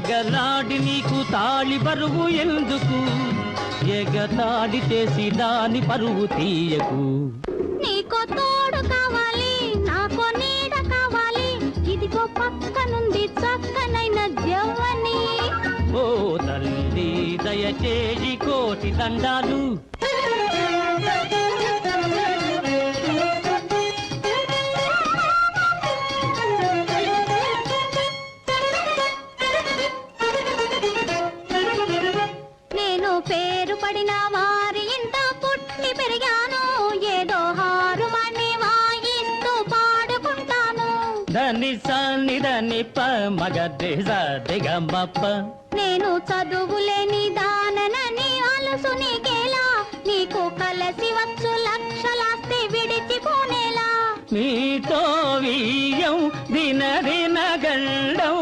తగలాడి నీకు తాళి బరువు ఎందుకు? ఎగతాళి చేసి దాని పరువు తీయకు. నీకో తోడు కావాలి నాకో నీడ కావాలి. ఇదిగో పక్కనుంది చక్కనైన జవ్వని. ఓ తల్లి దయచేసి కోటి దండాలు. పేరు పడిన వారి ఇంట పుట్టి పెరిగాను. ఏదో హారుమని వాయిస్తూ పాడుకుంటాను. దని సని ప మగ దిగమ్మప్ప నేను చదువులేని దాననని అలుసు నీకేలా. నీకు కలసి వచ్చు లక్షలాస్తి విడిచిపోనేలా. మీతో వీయం దిన దిన గండం.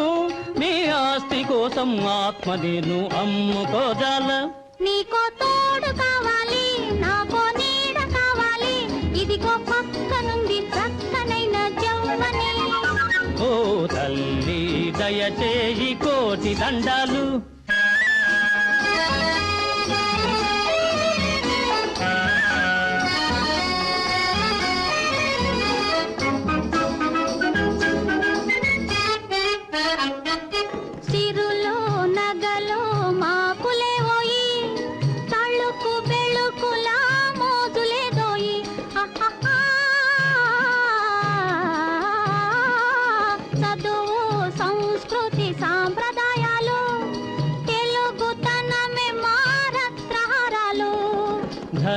మీ ఆస్తి కోసం ఆత్మ నేను అమ్ముకోజాల. నీకో తోడు కావాలి నాకో నీడ కావాలి. ఇదిగో పక్క నుండి చక్కనైన జమ్మని ఓ తల్లి దయచేయి కోటి దండాలు.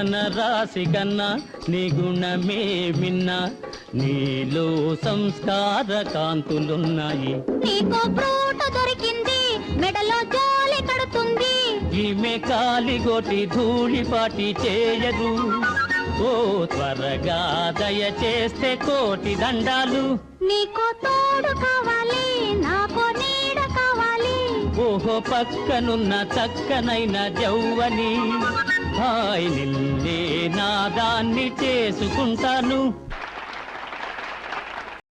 ధనరాశి కన్నా నీ గుణమే మిన్నా. నీలో సంస్కార కాంతులున్నాయి. నీకో ఫ్రూట్ దొరికింది మెడలో జోలి కడుతుంది. ఈమె కాలిగొట్టి ధూళిపాటి చేయరు ఓ త్వరగా దయచేస్తే కోటి దండాలు. నీకో తోడు కావాలి నాకో నీడ కావాలి. ఓహో పక్కనున్న చక్కనైన జౌవని. హాయ్ నిన్నే నాదాన్ని చేసుకుంటాను.